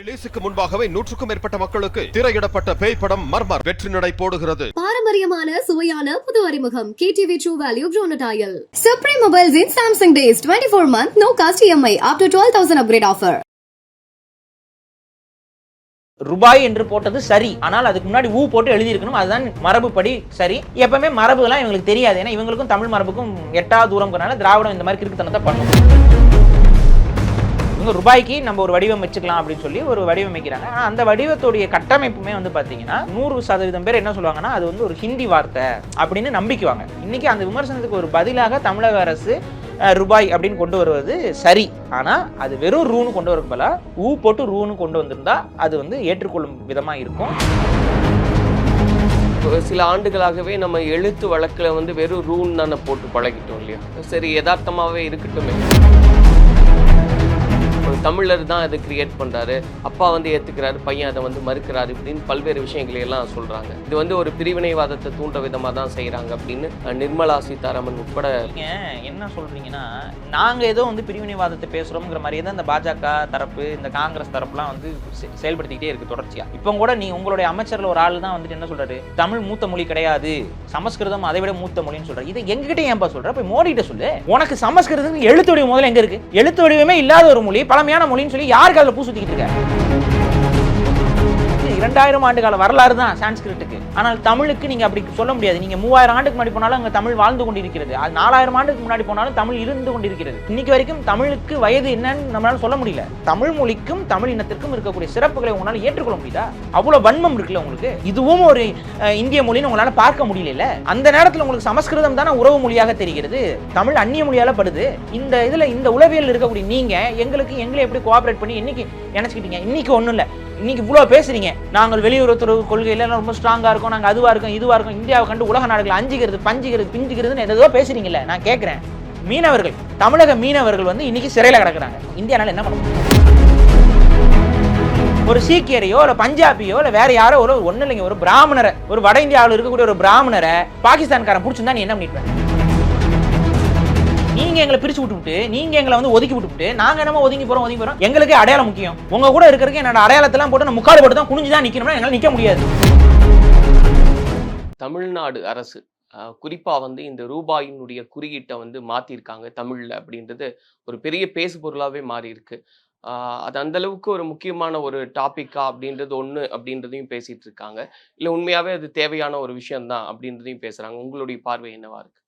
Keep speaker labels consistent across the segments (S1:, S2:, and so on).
S1: ரிலீஸுக்கு முன்பாகவே நூற்றுக்கும் மேற்பட்ட மக்களுக்கு திரையிடப்பட்ட பேய் படம் மர்மர் வெற்றி நடை போடுகிறது.
S2: பாரம்பரியமான சுவையான புது அறிமுகம். KTV true value ப்ரோனடாயல் Supreme Mobiles in Samsung days twenty four month no cost EMI up to twelve thousand upgrade offer
S3: ரூபாய் என்று போட்டது சரி. ஆனால் அதுக்கு முன்னாடி ஊ போட்டு எழுதியிருக்கணும். அதுதான் மரபுப்படி சரி. எப்பவுமே மரபுலாம் இவங்களுக்கு தெரியாது. ஏன்னா இவங்களுக்கும் தமிழ் மரபுக்கும் எட்டா தூரம்ங்கிறனால திராவிடம் இந்த மாதிரி கிறுக்குத்தனத்தை பண்ணும். இவங்க ரூபாய்க்கு நம்ம ஒரு வடிவம் வச்சுக்கலாம் அப்படின்னு சொல்லி ஒரு வடிவமைக்கிறாங்க ஆனால் அந்த வடிவத்துடைய கட்டமைப்புமே வந்து பார்த்தீங்கன்னா நூறு சதவீதம் பேர் என்ன சொல்லுவாங்கன்னா அது வந்து ஒரு ஹிந்தி வார்த்தை அப்படின்னு நம்பிக்குவாங்க. இன்னைக்கு அந்த விமர்சனத்துக்கு ஒரு பதிலாக தமிழக அரசு ரூபாய் அப்படின்னு கொண்டு வருவது சரி. ஆனால் அது வெறும் ரூன்னு கொண்டு வரக்கு போல ஊ போட்டு ரூன்னு கொண்டு வந்திருந்தா அது வந்து ஏற்றுக்கொள்ளும் விதமாக இருக்கும்.
S4: ஒரு சில ஆண்டுகளாகவே நம்ம எழுத்து வழக்கில் வந்து வெறும் ரூன் தானே போட்டு பழகிட்டோம் இல்லையா? சரி யதார்த்தமாகவே இருக்கட்டுமே. ஒரு தமிழர் தான் அதை கிரியேட் பண்ணுறாரு அப்பா வந்து ஏத்துக்கிறாரு பையன் அதை வந்து மறுக்கிறாரு இப்படின்னு பல்வேறு விஷயங்களை எல்லாம் சொல்கிறாங்க இது வந்து ஒரு பிரிவினைவாதத்தை தூண்ட விதமாக தான் செய்கிறாங்க அப்படின்னு நிர்மலா சீதாராமன் உட்பட
S3: என்ன சொல்கிறீங்கன்னா நாங்கள் ஏதோ வந்து பிரிவினைவாதத்தை பேசுகிறோங்கிற மாதிரியே தான் இந்த பாஜக தரப்பு இந்த காங்கிரஸ் தரப்புலாம் வந்து செ- செயல்படுத்திக்கிட்டே இருக்குது தொடர்ச்சியாக இப்போ கூட நீ உங்களுடைய அமைச்சரில் ஒரு ஆள் தான் வந்துட்டு என்ன சொல்கிறாரு தமிழ் மூத்த மொழி கிடையாது. சமஸ்கிருதம் அதை விட மூத்த மொழின்னு சொல்கிறார் இதை எங்ககிட்ட ஏன்பா சொல்கிறேன் போய் மோடி கிட்ட சொல்லு. உனக்கு சமஸ்கிருதம் எழுத்து வடிவம் முதல்ல எங்கே இருக்குது எழுத்து வடிவமே இல்லாத ஒரு மொழி பல பழமையான மொழின்னு சொல்லி யாருக்கு அதில் பூ சுத்திக்கிட்டு இருக்க? இரண்டாயிரம் ஆண்டு கால வரலாறு தான் சான்ஸ்கிரிட்டுக்கு. ஆனால் தமிழுக்கு நீங்க அப்படி சொல்ல முடியாது. நீங்க மூவாயிரம் ஆண்டுக்கு முன்னாடி போனாலும் அங்க தமிழ் வாழ்ந்து கொண்டிருக்கிறது. அது நாலாயிரம் ஆண்டுக்கு முன்னாடி போனாலும் தமிழ் இருந்து கொண்டிருக்கிறது. இன்னைக்கு வரைக்கும் தமிழுக்கு வயது என்னன்னு நம்மளால சொல்ல முடியல. தமிழ் மொழிக்கும் தமிழ் இனத்திற்கும் இருக்கக்கூடிய சிறப்புகளை உங்களால ஏற்றுக்கொள்ள முடியுதா? அவ்வளவு வன்மம் இருக்குல்ல உங்களுக்கு? இதுவும் ஒரு இந்திய மொழின்னு உங்களால பார்க்க முடியல அந்த நேரத்தில் உங்களுக்கு சமஸ்கிருதம் தானே உறவு மொழியாக தெரிகிறது. தமிழ் அந்நிய மொழியால படுது. இந்த இதுல இந்த உளவியல் இருக்கக்கூடிய நீங்க எங்களுக்கு எங்களை எப்படி கோஆபரேட் பண்ணி இன்னைக்கு நினைச்சுக்கிட்டீங்க? இன்னைக்கு ஒன்றும் இல்லை. இன்னைக்கு இவ்வளோ பேசுறீங்க. நாங்கள் வெளியுறவுத்துறை கொள்கையில எல்லாம் ரொம்ப ஸ்ட்ராங்கா இருக்கோம். நாங்க அதுவா இருக்கோம் இதுவா இருக்கோம். இந்தியாவை கண்டு உலக நாடுகள் அஞ்சுகிறது பஞ்சுகிறது பிஞ்சுகிறதுன்னு ஏதோ பேசுறீங்கல்ல. நான் கேட்குறேன் மீனவர்கள் தமிழக மீனவர்கள் வந்து இன்னைக்கு சிறையில கிடக்குறாங்க. இந்தியானால என்ன பண்ண முடியும்? ஒரு சீக்கியரையோ இல்லை பஞ்சாபியோ இல்லை வேற யாரோ ஒரு ஒண்ணு இல்லைங்க. ஒரு பிராமணரை ஒரு வட இந்தியாவில் இருக்கக்கூடிய ஒரு பிராமணரை பாகிஸ்தான்காரன் பிடிச்சிருந்தா நீ என்ன பண்ணிட்டு நீங்க எங்களை பிரிச்சு விட்டுவிட்டு நீங்க எங்களை வந்து ஒதுக்கி விட்டுவிட்டு நாங்க என்னமோ ஒதுங்கி போறோம் ஒதுங்கி போறோம் எங்களுக்கு அடையாளம் முக்கியம். உங்க கூட இருக்கிறதுக்கு என்னோட அடையாளத்தெல்லாம் போட்டு நான் முக்காடு போட்டு தான் குனிஞ்சு தான் நிக்கணும்னா எங்களால் நிக்க முடியாது.
S4: தமிழ்நாடு அரசு குறிப்பாக குறிப்பா வந்து இந்த ரூபாயினுடைய குறியீட்டை வந்து மாத்திருக்காங்க தமிழ்ல அப்படின்றது ஒரு பெரிய பேசு பொருளாவே மாறி இருக்கு அது அந்த அளவுக்கு ஒரு முக்கியமான ஒரு டாப்பிக்கா அப்படின்றது ஒண்ணு அப்படின்றதையும் பேசிட்டு இருக்காங்க. இல்ல உண்மையாவே அது தேவையான ஒரு விஷயம்தான் அப்படின்றதையும் பேசுறாங்க. உங்களுடைய பார்வை என்னவா இருக்கு?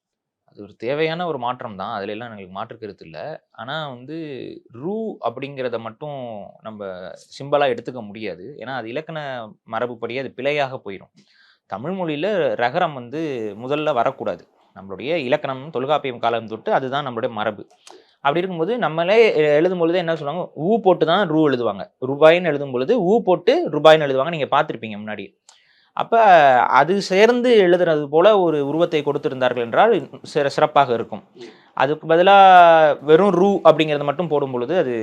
S3: அது ஒரு தேவையான ஒரு மாற்றம் தான். அதுல எல்லாம் எங்களுக்கு மாற்று கருத்து இல்லை. ஆனால் வந்து ரூ அப்படிங்கிறத மட்டும் நம்ம சிம்பிளாக எடுத்துக்க முடியாது. ஏன்னா அது இலக்கண மரபுப்படி அது பிழையாக போயிடும் தமிழ் மொழியில ரகரம் வந்து முதல்ல வரக்கூடாது. நம்மளுடைய இலக்கணம் தொல்காப்பியம் காலம் தொட்டு அதுதான் நம்மளுடைய மரபு. அப்படி இருக்கும்போது நம்மளே எழுதும் பொழுது என்ன சொல்லுவாங்க? ஊ போட்டு தான் ரூ எழுதுவாங்க. ரூபாயின்னு எழுதும் பொழுது ஊ போட்டு ரூபாய்ன்னு எழுதுவாங்க. நீங்கள் பார்த்துருப்பீங்க முன்னாடி அப்போ அது சேர்ந்து எழுதுறது போல ஒரு உருவத்தை கொடுத்திருந்தார்கள் என்றால் சிற- சிறப்பாக இருக்கும். அதுக்கு பதிலாக வெறும் ரூ அப்படிங்கிறத மட்டும் போடும் பொழுது அது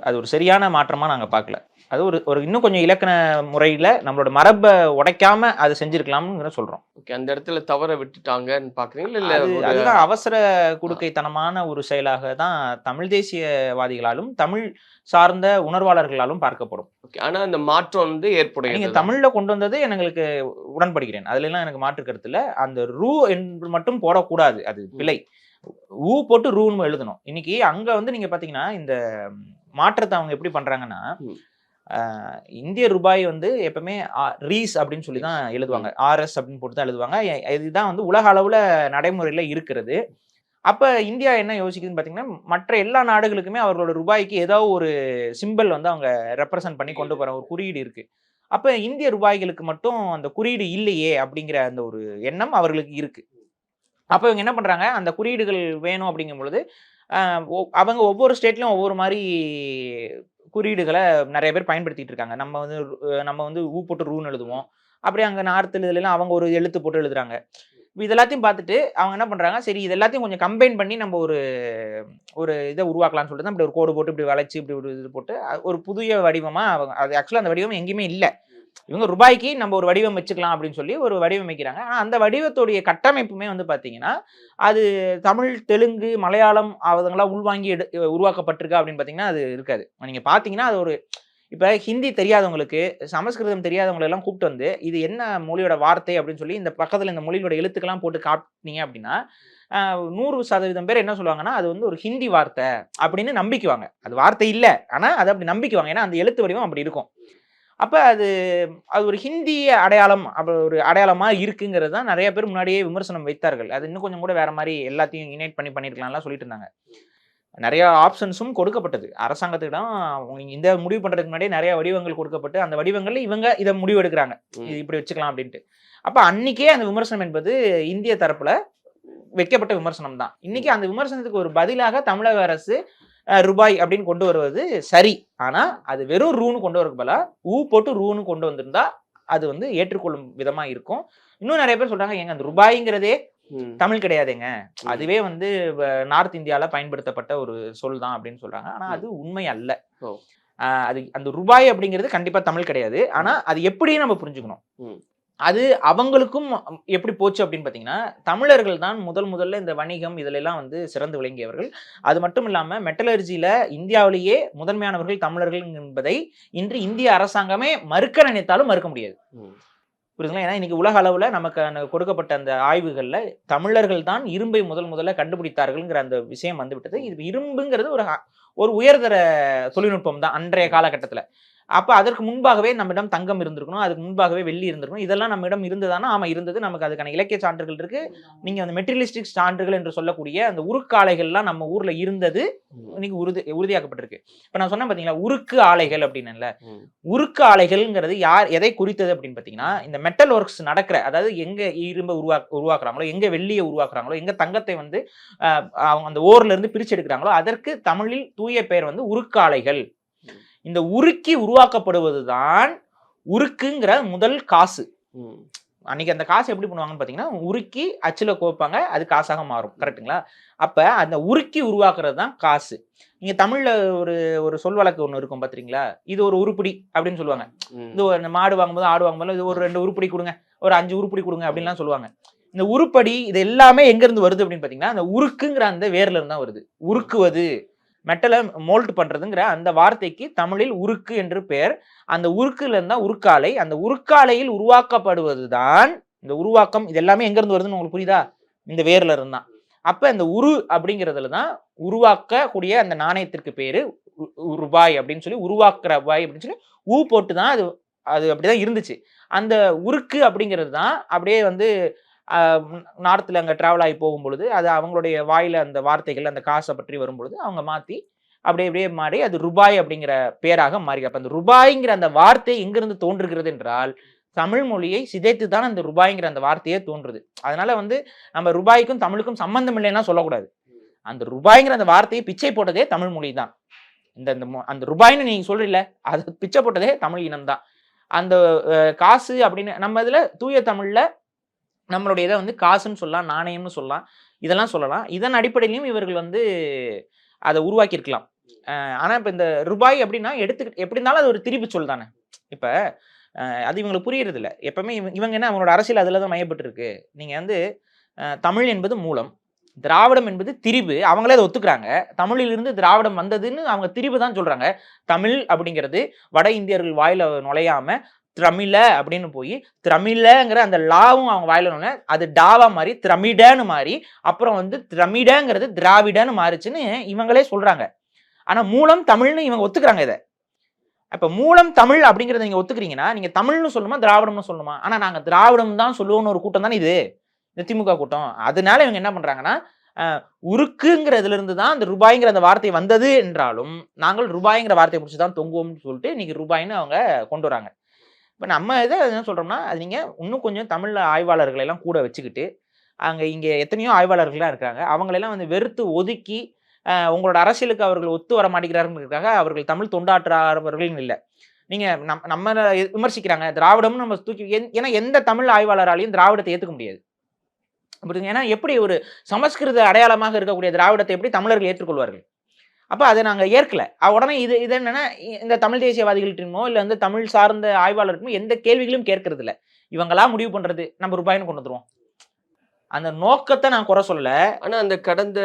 S3: அது ஒரு சரியான மாற்றமாக நாங்கள் பார்க்கல. அது ஒரு ஒரு இன்னும் கொஞ்சம் இலக்கண முறையில நம்மளோட மரபை உடைக்காம அதை செஞ்சிருக்கலாம்னு சொல்றோம்.
S4: ஓகே அந்த இடத்துல தவற விட்டுட்டாங்கன்னு பாக்குறீங்களா? இல்ல
S3: அதுதான் அவசர குடுக்கைத்தனமான ஒரு செயலாக தான் தமிழ் தேசியவாதிகளாலும் தமிழ் சார்ந்த உணர்வாளர்களாலும் பார்க்கப்படும்.
S4: okay. ஆனா அந்த மாற்றம் வந்து
S3: நீங்க
S4: ஏற்புடையது
S3: தமிழ்ல கொண்டு வந்தது எங்களுக்கு உடன்படுகிறேன். அதுல எல்லாம் எனக்கு மாற்று கருத்து இல்ல. அந்த ரூ என்று மட்டும் போடக்கூடாது. அது பிழை. ஊ போட்டு ரூன்னு எழுதணும். இன்னைக்கு அங்க வந்து நீங்க பாத்தீங்கன்னா இந்த மாற்றத்தை அவங்க எப்படி பண்றாங்கன்னா இந்திய ரூபாய் வந்து எப்பவுமே ரீஸ் அப்படின்னு சொல்லி தான் எழுதுவாங்க ஆர்எஸ் அப்படின்னு போட்டு தான் எழுதுவாங்க இதுதான் வந்து உலக அளவுல நடைமுறையில இருக்கிறது. அப்ப இந்தியா என்ன யோசிக்குதுன்னு பாத்தீங்கன்னா மற்ற எல்லா நாடுகளுக்குமே அவர்களோட ரூபாய்க்கு ஏதோ ஒரு சிம்பல் வந்து அவங்க ரெப்ரசன்ட் பண்ணி கொண்டு போற ஒரு குறியீடு இருக்கு. அப்ப இந்திய ரூபாய்களுக்கு மட்டும் அந்த குறியீடு இல்லையே அப்படிங்கிற அந்த ஒரு எண்ணம் அவர்களுக்கு இருக்கு. அப்ப இவங்க என்ன பண்றாங்க? அந்த குறியீடுகள் வேணும் அப்படிங்கும் பொழுது அவங்க ஒவ்வொரு ஸ்டேட்லயும் ஒவ்வொரு மாதிரி குறியீடுகளை நிறைய பேர் பயன்படுத்திட்டு இருக்காங்க. நம்ம வந்து நம்ம வந்து ஊ போட்டு ரூன்னு எழுதுவோம். அப்படியே அங்கே நார்த்தில் இதுலாம் அவங்க ஒரு எழுத்து போட்டு எழுதுறாங்க. இப்ப இது எல்லாத்தையும் பார்த்துட்டு அவங்க என்ன பண்ணுறாங்க சரி இது எல்லாத்தையும் கொஞ்சம் கம்பைன் பண்ணி நம்ம ஒரு ஒரு இதை உருவாக்கலாம்னு சொல்லிட்டு தான் இப்படி ஒரு கோடு போட்டு இப்படி வளைச்சு இப்படி ஒரு இது போட்டு ஒரு புதிய வடிவமாக அவங்க அது ஆக்சுவலாக அந்த வடிவம் எங்கேயுமே இல்லை. இவங்க ரூபாய்க்கு நம்ம ஒரு வடிவம் வச்சுக்கலாம் அப்படின்னு சொல்லி ஒரு வடிவம் வைக்கிறாங்க. ஆனால் அந்த வடிவத்துடைய கட்டமைப்புமே வந்து பார்த்தீங்கன்னா அது தமிழ் தெலுங்கு மலையாளம் அவங்களாம் உள்வாங்கி எடு உருவாக்கப்பட்டிருக்கா அப்படின்னு பார்த்தீங்கன்னா அது இருக்காது. நீங்கள் பார்த்தீங்கன்னா அது ஒரு இப்போ ஹிந்தி தெரியாதவங்களுக்கு சமஸ்கிருதம் தெரியாதவங்களெல்லாம் கூப்பிட்டு வந்து இது என்ன மொழியோட வார்த்தை அப்படின்னு சொல்லி இந்த பக்கத்தில் இந்த மொழியோட எழுத்துக்கெல்லாம் போட்டு காட்டினீங்க அப்படின்னா நூறு சதவீதம் பேர் என்ன சொல்லுவாங்கன்னா அது வந்து ஒரு ஹிந்தி வார்த்தை அப்படின்னு நம்பிக்குவாங்க. அது வார்த்தை இல்லை. ஆனால் அது அப்படி நம்பிக்குவாங்க. ஏன்னா அந்த எழுத்து வடிவம் அப்படி இருக்கும். அப்போ அது அது ஒரு ஹிந்தி அடையாளம் அப்படி ஒரு அடையாளமாக இருக்குங்கிறது தான் நிறைய பேர் முன்னாடியே விமர்சனம் வைத்தார்கள். அது இன்னும் கொஞ்சம் கூட வேற மாதிரி எல்லாத்தையும் யுனைட் பண்ணி பண்ணியிருக்கலாம்லாம் சொல்லிட்டு இருந்தாங்க. நிறைய ஆப்ஷன்ஸும் கொடுக்கப்பட்டது. அரசாங்கத்திடம் அவங்க இந்த முடிவு பண்றதுக்கு முன்னாடியே நிறைய வடிவங்கள் கொடுக்கப்பட்டு அந்த வடிவங்கள்ல இவங்க இதை முடிவு எடுக்கிறாங்க. இது இப்படி வச்சுக்கலாம் அப்படின்ட்டு. அப்ப அன்னைக்கே அந்த விமர்சனம் என்பது இந்திய தரப்புல வைக்கப்பட்ட விமர்சனம் தான். இன்னைக்கு அந்த விமர்சனத்துக்கு ஒரு பதிலாக தமிழக அரசு ரூபாய் அப்படின்னு கொண்டு வருவது சரி. ஆனா அது வெறும் ரூன்னு கொண்டு வரக்கு பதிலா ஊ போட்டு ரூன்னு கொண்டு வந்திருந்தா அது வந்து ஏற்றுக்கொள்ளும் விதமா இருக்கும். இன்னும் நிறைய பேர் சொல்றாங்க எங்க அந்த ரூபாய்ங்கிறதே. தமிழ் கிடையாதுங்க. அதுவே வந்து நார்த் இந்தியால பயன்படுத்தப்பட்ட ஒரு சொல் தான் அப்படின்னு சொல்றாங்க. ஆனா அது உண்மை அல்ல. அது அந்த ரூபாய் அப்படிங்கிறது கண்டிப்பா தமிழ் கிடையாது. ஆனா அது எப்படி நம்ம புரிஞ்சுக்கணும். அது அவங்களுக்கும் எப்படி போச்சு அப்படின்னு பாத்தீங்கன்னா தமிழர்கள் தான் முதல் முதல்ல இந்த வணிகம் இதுல எல்லாம் வந்து சிறந்து விளங்கியவர்கள். அது மட்டும் இல்லாம மெட்டலர்ஜியில இந்தியாவிலேயே முதன்மையானவர்கள் தமிழர்கள் என்பதை இன்று இந்திய அரசாங்கமே மறுக்க நினைத்தாலும் மறுக்க முடியாது. புரியுதுங்களா? ஏன்னா இன்னைக்கு உலக அளவுல நமக்கு கொடுக்கப்பட்ட அந்த ஆய்வுகள்ல தமிழர்கள் தான் இரும்பை முதல் முதல்ல கண்டுபிடித்தார்கள்ங்கிற அந்த விஷயம் வந்து விட்டது இது இரும்புங்கிறது ஒரு ஒரு உயர்தர தொழில்நுட்பம் தான் அன்றைய காலகட்டத்துல. அப்ப அதற்கு முன்பாகவே நம்மிடம் தங்கம் இருந்திருக்கணும் அதுக்கு முன்பாகவே வெள்ளி இருந்திருக்கணும். இதெல்லாம் நம்மிடம் இருந்ததானா? ஆமா இருந்தது. நமக்கு அதுக்கான இலக்கிய சான்றுகள் இருக்கு. நீங்க அந்த மெட்டீரியலிஸ்டிக் சான்றுகள் என்று சொல்லக்கூடிய அந்த உருக்காலைகள்லாம் நம்ம ஊர்ல இருந்தது. இன்னைக்கு உறுதி உறுதியாக்கப்பட்டிருக்கு. இப்ப நான் சொன்னேன் பாத்தீங்களா உருக்கு ஆலைகள் அப்படின்னல. உருக்கு ஆலைகள்ங்கிறது யார் எதை குறித்தது அப்படின்னு பார்த்தீங்கன்னா இந்த மெட்டல் ஒர்க்ஸ் நடக்கிற அதாவது எங்க இரும்பை உருவா உருவாக்குறாங்களோ எங்க வெள்ளியை உருவாக்குறாங்களோ எங்க தங்கத்தை வந்து அவங்க அந்த ஓர்ல இருந்து பிரிச்சு எடுக்கிறாங்களோ அதற்கு தமிழில் தூய பெயர் வந்து உருக்காலைகள். இந்த உருக்கி உருவாக்கப்படுவதுதான் உருக்குங்கிற முதல் காசு. அன்னைக்கு அந்த காசு எப்படி பண்ணுவாங்கன்னு பார்த்தீங்கன்னா உருக்கி அச்சில் கோப்பாங்க அது காசாக மாறும். கரெக்ட்டுங்களா? அப்போ அந்த உருக்கி உருவாக்குறது தான் காசு. நீங்க தமிழ்ல ஒரு ஒரு சொல் வழக்கு ஒன்று இருக்கும் பாத்தீங்களா? இது ஒரு உருப்படி அப்படின்னு சொல்லுவாங்க. இது ஒரு மாடு வாங்கும்போது ஆடு வாங்கும்போது இது ஒரு ரெண்டு உருப்படி கொடுங்க ஒரு அஞ்சு உருப்படி கொடுங்க அப்படின்லாம் சொல்லுவாங்க. இந்த உருப்படி இது எல்லாமே எங்க இருந்து வருது அப்படின்னு பாத்தீங்கன்னா அந்த உருக்குங்கிற அந்த வேர்ல இருந்து தான் வருது. உருக்குவது. மெட்டலை மோல்ட் பண்ணுறதுங்கிற அந்த வார்த்தைக்கு தமிழில் உருக்கு என்று பெயர். அந்த உருக்குல தான் உருக்காலை. அந்த உருக்காலையில் உருவாக்கப்படுவது தான் இந்த உருவாக்கம். இது எல்லாமே எங்கேருந்து வருதுன்னு உங்களுக்கு புரியுதா? இந்த வேர்ல இருந்தான் அப்போ இந்த உரு அப்படிங்கிறதுல தான் உருவாக்கக்கூடிய அந்த நாணயத்திற்கு பேர் ரூபாய் அப்படின்னு சொல்லி உருவாக்குற ரூபாய் அப்படின்னு சொல்லி ஊ போட்டு தான் அது அது அப்படிதான் இருந்துச்சு. அந்த உருக்கு அப்படிங்கிறது தான் அப்படியே வந்து நார்த்தில் அங்கே ட்ராவல் ஆகி போகும்பொழுது அது அவங்களுடைய வாயில் அந்த வார்த்தைகள் அந்த காசை பற்றி வரும்பொழுது அவங்க மாற்றி அப்படியே அப்படியே மாறி அது ரூபாய் அப்படிங்கிற பேராக மாறி அப்போ அந்த ரூபாய்ங்கிற அந்த வார்த்தை எங்கிருந்து தோன்றுகிறது என்றால் தமிழ் மொழியை சிதைத்து தான் அந்த ரூபாய்ங்கிற அந்த வார்த்தையே தோன்றுது. அதனால வந்து நம்ம ரூபாய்க்கும் தமிழுக்கும் சம்பந்தம் இல்லைன்னா சொல்லக்கூடாது. அந்த ரூபாய்ங்கிற அந்த வார்த்தையை பிச்சை போட்டதே தமிழ் மொழி தான். இந்த மொ- அந்த ரூபாய்னு நீங்க சொல்றீல அது பிச்சை போட்டதே தமிழ் இனம் தான். அந்த காசு அப்படின்னு நம்ம இதுல தூய தமிழ்ல நம்மளுடைய இதை வந்து காசுன்னு சொல்லலாம் நாணயம்னு சொல்லலாம் இதெல்லாம் சொல்லலாம். இதன் அடிப்படையிலையும் இவர்கள் வந்து அதை உருவாக்கியிருக்கலாம். ஆனால் இப்போ இந்த ரூபாய் அப்படின்னா எடுத்துக்கிட்டு எப்படி இருந்தாலும் அது ஒரு திருப்பி சொல் தானே. இப்போ அது இவங்களுக்கு புரியறது இல்லை எப்பவுமே இவங்க- இவங்க என்ன அவங்களோட அரசியல் அதில் தான் மையப்பட்டு நீங்கள் வந்து தமிழ் என்பது மூலம் திராவிடம் என்பது திரிபு அவங்களே அதை ஒத்துக்கிறாங்க. தமிழிலிருந்து திராவிடம் வந்ததுன்னு அவங்க திரிபு தான் சொல்கிறாங்க தமிழ் அப்படிங்கிறது வட இந்தியர்கள் வாயில் நுழையாம திரமிழ அப்படின்னு போய் திரமிழங்கிற அந்த லாவும் அவங்க வாயில அது டாவா மாறி திரமிடன்னு மாறி அப்புறம் வந்து திரமிடங்கிறது திராவிடன்னு மாறிச்சுன்னு இவங்களே சொல்றாங்க. ஆனா மூலம் தமிழ்னு இவங்க ஒத்துக்கிறாங்க இதை. அப்ப மூலம் தமிழ் அப்படிங்கறத நீங்க ஒத்துக்கிறீங்கன்னா நீங்க தமிழ்னு சொல்லணுமா திராவிடம்னு சொல்லுமா? ஆனா நாங்க திராவிடம் தான் சொல்லுவோம்னு ஒரு கூட்டம் தானே இது. இந்த திமுக கூட்டம். அதனால இவங்க என்ன பண்றாங்கன்னா உருக்குங்கிறதுல இருந்து தான் அந்த ரூபாய்ங்கிற அந்த வார்த்தை வந்தது என்றாலும் நாங்கள் ரூபாய்ங்கிற வார்த்தையை பிடிச்சி தான் தொங்குவோம்னு சொல்லிட்டு இன்னைக்கு ரூபாய்ன்னு அவங்க கொண்டு வராங்க. இப்போ நம்ம இதை என்ன சொல்கிறோம்னா அது நீங்கள் இன்னும் கொஞ்சம் தமிழ் ஆய்வாளர்களை எல்லாம் கூட வச்சுக்கிட்டு அங்கே இங்கே எத்தனையோ ஆய்வாளர்கள்லாம் இருக்காங்க. அவங்களெல்லாம் வந்து வெறுத்து ஒதுக்கி உங்களோட அரசியலுக்கு அவர்கள் ஒத்து வர மாட்டேங்கிறாருங்கிறதுக்காக அவர்கள் தமிழ் தொண்டாற்றாதவர்கள் இல்லை. நீங்கள் நம் நம்ம விமர்சிக்கிறாங்க. திராவிடம்னு நம்ம தூக்கி ஏன்னா எந்த தமிழ் ஆய்வாளராலையும் திராவிடத்தை ஏற்றுக்க முடியாது. புரியுதுங்க ஏன்னா எப்படி ஒரு சமஸ்கிருத அடையாளமாக இருக்கக்கூடிய திராவிடத்தை எப்படி தமிழர்கள் ஏற்றுக்கொள்வார்கள்? அப்ப அதை நாங்க ஏற்கல. உடனே இது இது என்னன்னா இந்த தமிழ் தேசியவாதிகள்கிட்டமோ இல்ல வந்து தமிழ் சார்ந்த ஆய்வாளர்களுமோ எந்த கேள்விகளும் கேட்கறது இல்ல இவங்களா முடிவு பண்றது நம்ம ரூபாய்னு கொண்டு வந்துருவோம். அந்த நோக்கத்தை நான் குறை சொல்லல.
S4: ஆனா அந்த கடந்த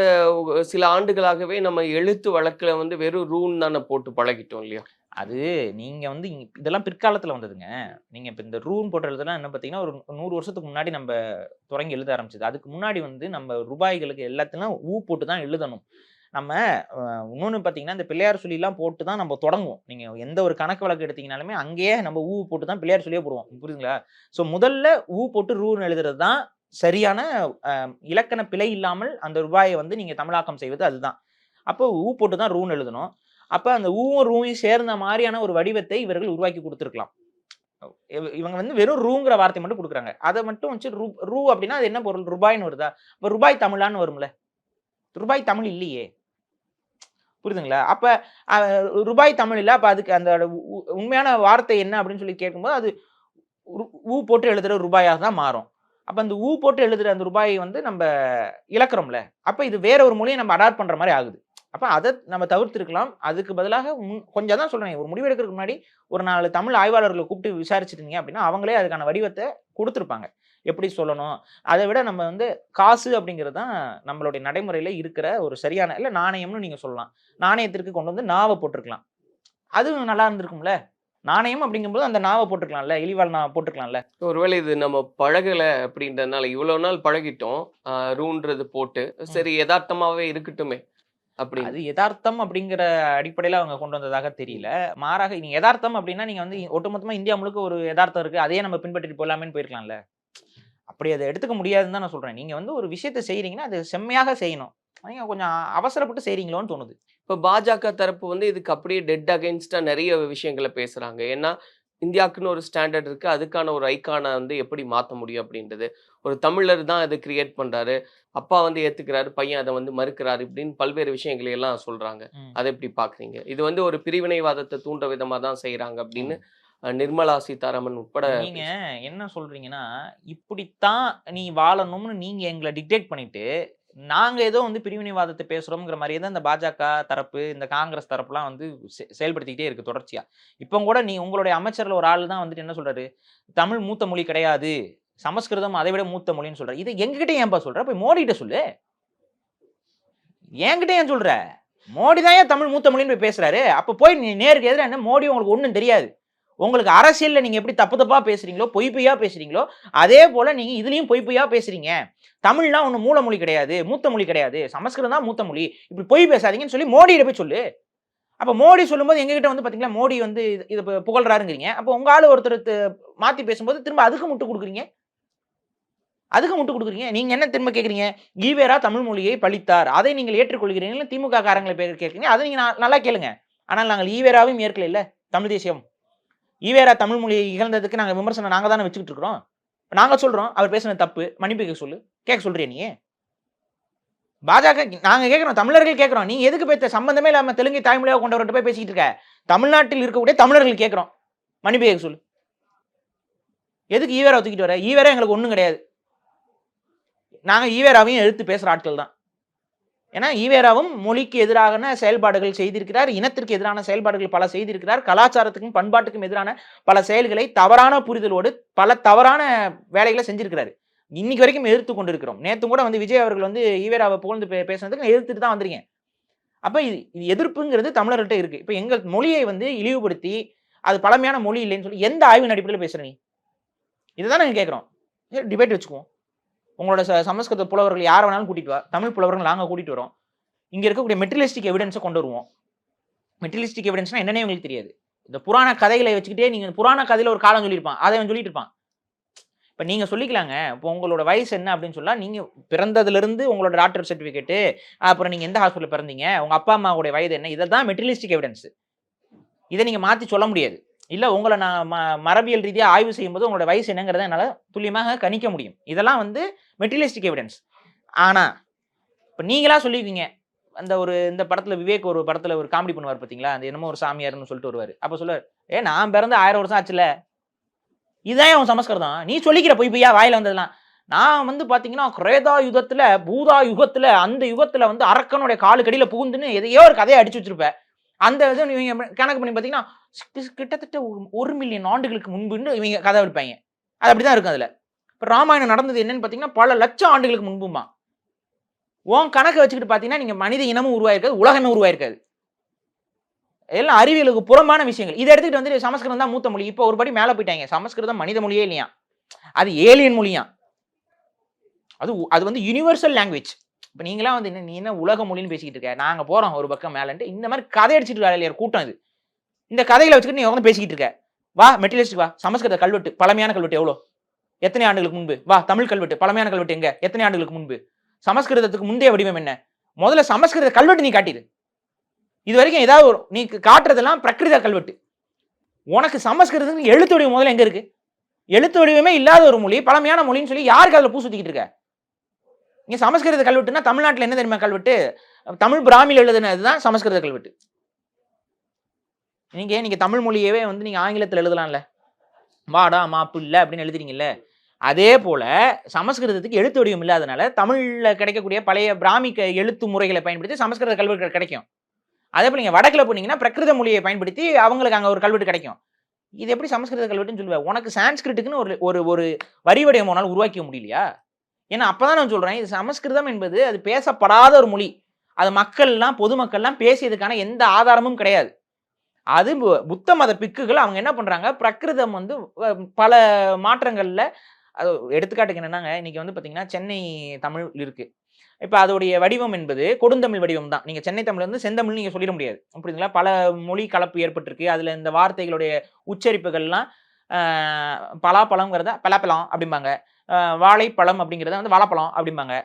S4: சில ஆண்டுகளாகவே நம்ம எழுத்து வழக்குல வந்து வெறும் ரூன் தானே போட்டு பழகிட்டோம் இல்லையா?
S3: அது நீங்க வந்து இதெல்லாம் பிற்காலத்துல வந்ததுங்க. நீங்க இப்ப இந்த ரூன் போட்டு எழுதலாம் என்ன பார்த்தீங்கன்னா ஒரு நூறு வருஷத்துக்கு முன்னாடி நம்ம தொடங்கி எழுத ஆரம்பிச்சது. அதுக்கு முன்னாடி வந்து நம்ம ரூபாய்களுக்கு எல்லாத்தையும் ஊ போட்டு தான் எழுதணும். நம்ம இன்னொன்று பார்த்தீங்கன்னா இந்த பிள்ளையார் சொல்லிலாம் போட்டு தான் நம்ம தொடங்குவோம். நீங்கள் எந்த ஒரு கணக்கு வழக்கு எடுத்தீங்கனாலுமே அங்கேயே நம்ம ஊ போட்டு தான் பிள்ளையார் சொல்லியே போடுவோம். புரியுதுங்களா? ஸோ முதல்ல ஊ போட்டு ரூன்னு எழுதுறது தான் சரியான இலக்கண பிழை இல்லாமல் அந்த ரூபாயை வந்து நீங்கள் தமிழாக்கம் செய்வது அதுதான். அப்போ ஊ போட்டு தான் ரூன்னு எழுதணும். அப்போ அந்த ஊவும் ரூவையும் சேர்ந்த மாதிரியான ஒரு வடிவத்தை இவர்கள் உருவாக்கி கொடுத்துருக்கலாம். இவங்க வந்து வெறும் ரூங்கிற வார்த்தை மட்டும் கொடுக்குறாங்க. அதை மட்டும் வச்சு ரூ ரூ அப்படின்னா அது என்ன பொருள்? ரூபாய்னு வருதா? இப்போ ரூபாய் தமிழான்னு வரும்ல. ரூபாய் தமிழ் இல்லையே. புரியுதுங்களா அப்போ ரூபாய் தமிழ் இல்லை. அப்போ அதுக்கு அந்த உ- உண்மையான வார்த்தை என்ன அப்படின்னு சொல்லி கேட்கும்போது அது ஊ போட்டு எழுதுகிற ரூபாயாக தான் மாறும். அப்போ அந்த ஊ போட்டு எழுதுகிற அந்த ரூபாயை வந்து நம்ம இழக்கிறோம்ல. அப்போ இது வேற ஒரு மொழியை நம்ம அடாப்ட் பண்ணுற மாதிரி ஆகுது. அப்போ அதை நம்ம தவிர்த்திருக்கலாம். அதுக்கு பதிலாக முன் கொஞ்சம் தான் சொல்கிறேன் ஒரு முடிவு எடுக்கிறதுக்கு முன்னாடி ஒரு நாலு தமிழ் ஆய்வாளர்களை கூப்பிட்டு விசாரிச்சிருந்தீங்க அப்படின்னா அவங்களே அதுக்கான வடிவத்தை கொடுத்துருப்பாங்க. எப்படி சொல்லணும்? அதை விட நம்ம வந்து காசு அப்படிங்கிறது தான் நம்மளுடைய நடைமுறையில இருக்கிற ஒரு சரியான இல்லை நாணயம்னு நீங்க சொல்லலாம். நாணயத்திற்கு கொண்டு வந்து நாவை போட்டிருக்கலாம். அது நல்லா இருந்திருக்கும்ல? நாணயம் அப்படிங்கும்போது அந்த நாவை போட்டிருக்கலாம்ல? இழிவால் நாவை போட்டிருக்கலாம்ல?
S4: ஒருவேளை இது நம்ம பழகல அப்படின்றதுனால இவ்வளவு நாள் பழகிட்டோம். ரூன்றது போட்டு சரி யதார்த்தமாவே இருக்கட்டுமே அப்படின்னு.
S3: அது யதார்த்தம் அப்படிங்கிற அடிப்படையில அவங்க கொண்டு வந்ததாக தெரியல. மாறாக நீங்க யதார்த்தம் அப்படின்னா நீங்க வந்து ஒட்டுமொத்தமா இந்தியா முழுக்க ஒரு யதார்த்தம் இருக்கு. அதையே நம்ம பின்பற்றிட்டு போலாமேன்னு போயிருக்கலாம்ல? அப்படி அதை எடுத்துக்க முடியாதுன்னு தான் நான் சொல்றேன். நீங்க வந்து ஒரு விஷயத்தை செய்றீங்கன்னா அது செம்மையாக செய்யணும். நீங்க கொஞ்சம் அவசரப்பட்டு செய்றீங்களோன்னு தோணுது.
S4: இப்ப பாஜக தரப்பு வந்து இதுக்கு அப்படியே டெட் அகைன்ஸ்டா நிறைய விஷயங்களை பேசுறாங்க. ஏன்னா இந்தியாவுக்குன்னு ஒரு ஸ்டாண்டர்ட் இருக்கு. அதுக்கான ஒரு ஐக்கானை வந்து எப்படி மாத்த முடியும் அப்படின்றது. ஒரு தமிழர் தான் அதை கிரியேட் பண்றாரு. அப்பா வந்து ஏத்துக்கிறாரு பையன் அதை வந்து மறுக்கிறாரு இப்படின்னு பல்வேறு விஷயங்களை எல்லாம் சொல்றாங்க.
S3: ம்.
S4: அதை எப்படி பாக்குறீங்க? இது வந்து ஒரு பிரிவினைவாதத்தை தூண்ட விதமா தான் செய்யறாங்க அப்படின்னு நிர்மலா சீதாராமன் உட்பட
S3: நீங்க என்ன சொல்றீங்கன்னா இப்படித்தான் நீ வாழணும்னு நீங்க எங்களை டிக்டேட் பண்ணிட்டு நாங்க ஏதோ வந்து பிரிவினைவாதத்தை பேசுறோம்ங்கிற மாதிரியே தான் இந்த பாஜக தரப்பு இந்த காங்கிரஸ் தரப்புலாம் வந்து செயல்படுத்திக்கிட்டே இருக்கு தொடர்ச்சியா. இப்போ கூட நீ உங்களுடைய அமைச்சர்ல ஒரு ஆள் தான் வந்துட்டு என்ன சொல்றாரு? தமிழ் மூத்த மொழி கிடையாது சமஸ்கிருதம் அதை விட மூத்த மொழின்னு சொல்ற இது எங்ககிட்ட ஏன்பா சொல்ற? போய் மோடி கிட்ட சொல்லு. என்கிட்ட ஏன் சொல்ற? மோடி தான் ஏன் தமிழ் மூத்த மொழின்னு போய் பேசுறாரு? அப்ப போய் நீ நேருக்கு எதிராக என்ன? மோடி உங்களுக்கு ஒண்ணும் தெரியாது. உங்களுக்கு அரசியலில் நீங்கள் எப்படி தப்பு தப்பாக பேசுறீங்களோ பொய் பொய்யாக பேசுகிறீங்களோ அதே போல் நீங்கள் இதுலேயும் பொய் பொய்யாக பேசுகிறீங்க தமிழ்லாம் ஒன்று மூல மொழி கிடையாது மூத்த மொழி கிடையாது. சமஸ்கிருதம் தான் மூத்த மொழி. இப்படி பொய் பேசாதீங்கன்னு சொல்லி மோடியிட போய் சொல்லு. அப்போ மோடி சொல்லும்போது எங்ககிட்ட வந்து பார்த்தீங்களா மோடி வந்து இது- இது பு- புகழ்றாருங்கிறீங்க. அப்போ உங்க ஆள் ஒருத்தர் மாற்றி பேசும்போது திரும்ப அதுக்கு முட்டு கொடுக்குறீங்க. அதுக்கு முட்டு கொடுக்குறீங்க. நீங்க என்ன திரும்ப கேட்குறீங்க ஈவேரா தமிழ் மொழியை பழித்தார். அதை நீங்கள் ஏற்றுக்கொள்கிறீர்கள் திமுக காரங்களை பேர் கேட்குறீங்க அதை நீங்க நல்லா கேளுங்க. ஆனால் நாங்கள் ஈவேராவையும் ஏற்கல இல்லை தமிழ் தேசியம் ஈவேரா தமிழ் மொழியை இகழ்ந்ததுக்கு நாங்கள் விமர்சனம் நாங்கள் தானே வச்சுக்கிட்டு இருக்கிறோம்? நாங்கள் சொல்கிறோம் அவர் பேசுன தப்பு மன்னிப்பு கேட்க சொல்லு கேட்க சொல்கிறிய நீ பாஜக நாங்கள் கேட்குறோம் தமிழர்கள் கேட்குறோம் நீ எதுக்கு பேச சம்பந்தமே இல்லாமல் தெலுங்கை தாய்மொழியாக கொண்டவர்கிட்ட போய் பேசிக்கிட்டு இருக்க? தமிழ்நாட்டில் இருக்கக்கூடிய தமிழர்கள் கேட்குறோம் மன்னிப்பு கேட்க சொல்லு. எதுக்கு ஈவேரா தூக்கிட்டு வர? ஈவேரா எங்களுக்கு ஒன்றும் கிடையாது. நாங்கள் ஈவேராவையும் எடுத்து பேசுகிற ஆட்கள் தான். ஏன்னா ஈவேராவும் மொழிக்கு எதிரான செயல்பாடுகள் செய்திருக்கிறார். இனத்திற்கு எதிரான செயல்பாடுகள் பல செய்திருக்கிறார். கலாச்சாரத்துக்கும் பண்பாட்டுக்கும் எதிரான பல செயல்களை தவறான புரிதலோடு பல தவறான வேலைகளை செஞ்சிருக்கிறாரு. இன்னைக்கு வரைக்கும் எதிர்த்து கொண்டிருக்கிறோம். நேற்று கூட வந்து விஜய் அவர்கள் வந்து ஈவேராவை புகழ்ந்து பே- பேசுனதுக்கு எதிர்த்துட்டு தான் வந்திருக்கேன். அப்போ இது இது எதிர்ப்புங்கிறது தமிழர்கிட்ட இருக்கு. இப்போ எங்கள் மொழியை வந்து இழிவுபடுத்தி அது பழமையான மொழி இல்லைன்னு சொல்லி எந்த ஆய்வின் அடிப்படையில் பேசுற நீ? இதுதான் நாங்கள் கேட்குறோம். டிபேட் வச்சுக்குவோம். உங்களோட சமஸ்கிருத புலவர்கள் யார் வேணாலும் கூட்டிட்டு வா. தமிழ் புலவர்கள் நாங்கள் கூட்டிட்டு வரோம். இங்கே இருக்கக்கூடிய மெட்டீரியலிஸ்டிக் எவிடன்ஸை கொண்டு வருவோம். மெட்டீரியலிஸ்டிக் எவிடன்ஸ்னா என்னன்னே உங்களுக்கு தெரியாது. இந்த புராண கதைகளை வச்சுக்கிட்டே நீங்கள் புராண கதையில் ஒரு காலம் சொல்லியிருப்பான். அதை அவன் சொல்லிட்டு இருப்பான். இப்போ நீங்கள் சொல்லிக்கலாங்க. இப்போ உங்களோட வயசு என்ன அப்படின்னு சொன்னால் நீங்கள் பிறந்ததுலேருந்து உங்களோட டாக்டர் சர்டிஃபிகேட்டு அப்புறம் நீங்கள் எந்த ஹாஸ்பிட்டலில் பிறந்தீங்க உங்கள் அப்பா அம்மாவுடைய வயது என்ன இதை தான் மெட்டீரியலிஸ்டிக் எவிடன்ஸ் இதை நீங்கள் மாற்றி சொல்ல முடியாது. இல்லை உங்களை நான் ம மரபியல் ரீதியாக ஆய்வு செய்யும்போது உங்களோட வயசு என்னங்கிறத என்னால் துல்லியமாக கணிக்க முடியும். இதெல்லாம் வந்து மெட்டீரியலிஸ்டிக் எவிடன்ஸ் ஆனால் இப்போ நீங்களாக சொல்லியிருக்கீங்க அந்த ஒரு இந்த படத்தில் விவேக் ஒரு படத்தில் ஒரு காமெடி பண்ணுவார் பார்த்தீங்களா அந்த என்னமோ ஒரு சாமியார்னு சொல்லிட்டு வருவார். அப்போ சொல்லுவார் ஏ நான் பிறந்து ஆயிரம் வருஷம் ஆச்சுல. இதுதான் உன் சமஸ்கிருதம். நீ சொல்லிக்கிற பொய் பொய்யா வாயில் வந்ததுலாம் நான் வந்து பார்த்தீங்கன்னா கிரேதா யுகத்தில் பூதா யுகத்தில் அந்த யுகத்தில் வந்து அரக்கனுடைய காலுக்கடியில புகுந்துன்னு எதையோ ஒரு கதையை அடிச்சு வச்சிருப்பேன். அந்த இது இவங்க கணக்கு பண்ணி பார்த்தீங்கன்னா கிட்டத்தட்ட ஒரு- மில்லியன் ஆண்டுகளுக்கு முன்புன்னு இவங்க கதை வைப்பாங்க அது அப்படிதான் இருக்கும் அதில். இப்போ ராமாயணம் நடந்தது என்னன்னு பார்த்தீங்கன்னா பல லட்சம் ஆண்டுகளுக்கு முன்புமா உன் கணக்கை வச்சுக்கிட்டு பார்த்தீங்கன்னா நீங்கள் மனித இனமும் உருவாயிருக்காது உலகமே உருவாயிருக்காது. எல்லாம் அறிவியலுக்கு புறம்பான விஷயங்கள். இதை எடுத்துக்கிட்டு வந்து சமஸ்கிருதம் தான் மூத்த மொழி. இப்போ ஒரு படி மேலே போயிட்டாங்க. சமஸ்கிருதம் மனித மொழியே இல்லையா அது ஏலியன் மொழியா அது அது வந்து யூனிவர்சல் லாங்குவேஜ் இப்போ நீங்களாம் வந்து என்ன நீ என்ன உலக மொழின்னு பேசிக்கிட்டு இருக்க? நாங்கள் போகிறோம் ஒரு பக்கம் மேலேன்ட்டு. இந்த மாதிரி கதை அடிச்சிட்டு இருக்க கூட்டம் இது. இந்த கதைகளை வச்சுக்கிட்டு நீ உட்காந்து பேசிக்கிட்டு இருக்க. வா மெட்டீரியலிஸ்ட் வா. சமஸ்கிருத கல்வெட்டு பழமையான கல்வெட்டு எவ்வளோ? எத்தனை ஆண்டுகளுக்கு முன்பு? வா தமிழ் கல்வெட்டு பழமையான கல்வெட்டு எங்க? எத்தனை ஆண்டுகளுக்கு முன்பு? சமஸ்கிருதத்துக்கு முந்தைய வடிவம் என்ன? முதல்ல சமஸ்கிருத கல்வெட்டு நீ காட்டிடு. இது வரைக்கும் ஏதாவது ஒரு நீ காட்டுறதெல்லாம் பிரகிருத கல்வெட்டு. உனக்கு சமஸ்கிருதத்துக்கு எழுத்து வடிவம் முதல்ல எங்க இருக்கு? எழுத்து வடிவமே இல்லாத ஒரு மொழி பழமையான மொழின்னு சொல்லி யாருக்கு அதில் பூ சுத்திக்கிட்டு இருக்க? நீ சமஸ்கிருத கல்வெட்டுனா தமிழ்நாட்டில் என்ன தெரியுமா கல்வெட்டு? தமிழ் பிராமியில் எழுதுனது தான் சமஸ்கிருத கல்வெட்டு. நீங்கள் நீங்கள் தமிழ் மொழியவே வந்து நீங்கள் ஆங்கிலத்தில் எழுதலாம்ல. வாடா மாப்பு இல்லை அப்படின்னு எழுதுறீங்கல்ல அதே போல் சமஸ்கிருதத்துக்கு எழுத்து வடிவம் இல்லாதனால தமிழில் கிடைக்கக்கூடிய பழைய பிராமிக்க எழுத்து முறைகளை பயன்படுத்தி சமஸ்கிருத கல்வெட்டு கிடைக்கும். அதே போல் நீங்கள் வடக்கில் போனீங்கன்னா பிரகிருத மொழியை பயன்படுத்தி அவங்களுக்கு அங்கே ஒரு கல்வெட்டு கிடைக்கும். இது எப்படி சமஸ்கிருத கல்வெட்டுன்னு சொல்லுவேன் உனக்கு சான்ஸ்கிரிட்டுக்குன்னு ஒரு ஒரு ஒரு வரி வடிவம் உன்னால் உருவாக்க முடியலையா? ஏன்னா அப்பதான் நான் சொல்கிறேன் இது சமஸ்கிருதம் என்பது அது பேசப்படாத ஒரு மொழி. அது மக்கள்லாம் பொதுமக்கள்லாம் பேசியதுக்கான எந்த ஆதாரமும் கிடையாது. அது பு- புத்த மத பிக்குகள் அவங்க என்ன பண்ணுறாங்க பிரகிருதம் வந்து பல மாற்றங்களில் அது எடுத்துக்காட்டுக்கு என்னன்னாங்க இன்னைக்கு வந்து பார்த்திங்கன்னா சென்னை தமிழ் இருக்குது இப்போ அதோடைய வடிவம் என்பது கொடுந்தமிழ் வடிவம் தான். நீங்கள் சென்னை தமிழ் வந்து செந்தமிழ் நீங்கள் சொல்லிட முடியாது. அப்படிங்களா பல மொழி கலப்பு ஏற்பட்டிருக்கு. அதில் இந்த வார்த்தைகளுடைய உச்சரிப்புகள்லாம் பலாப்பழங்கிறத பலாப்பழம் அப்படிம்பாங்க. வாழைப்பழம் அப்படிங்கிறத வந்து வாழைப்பழம் அப்படிம்பாங்க.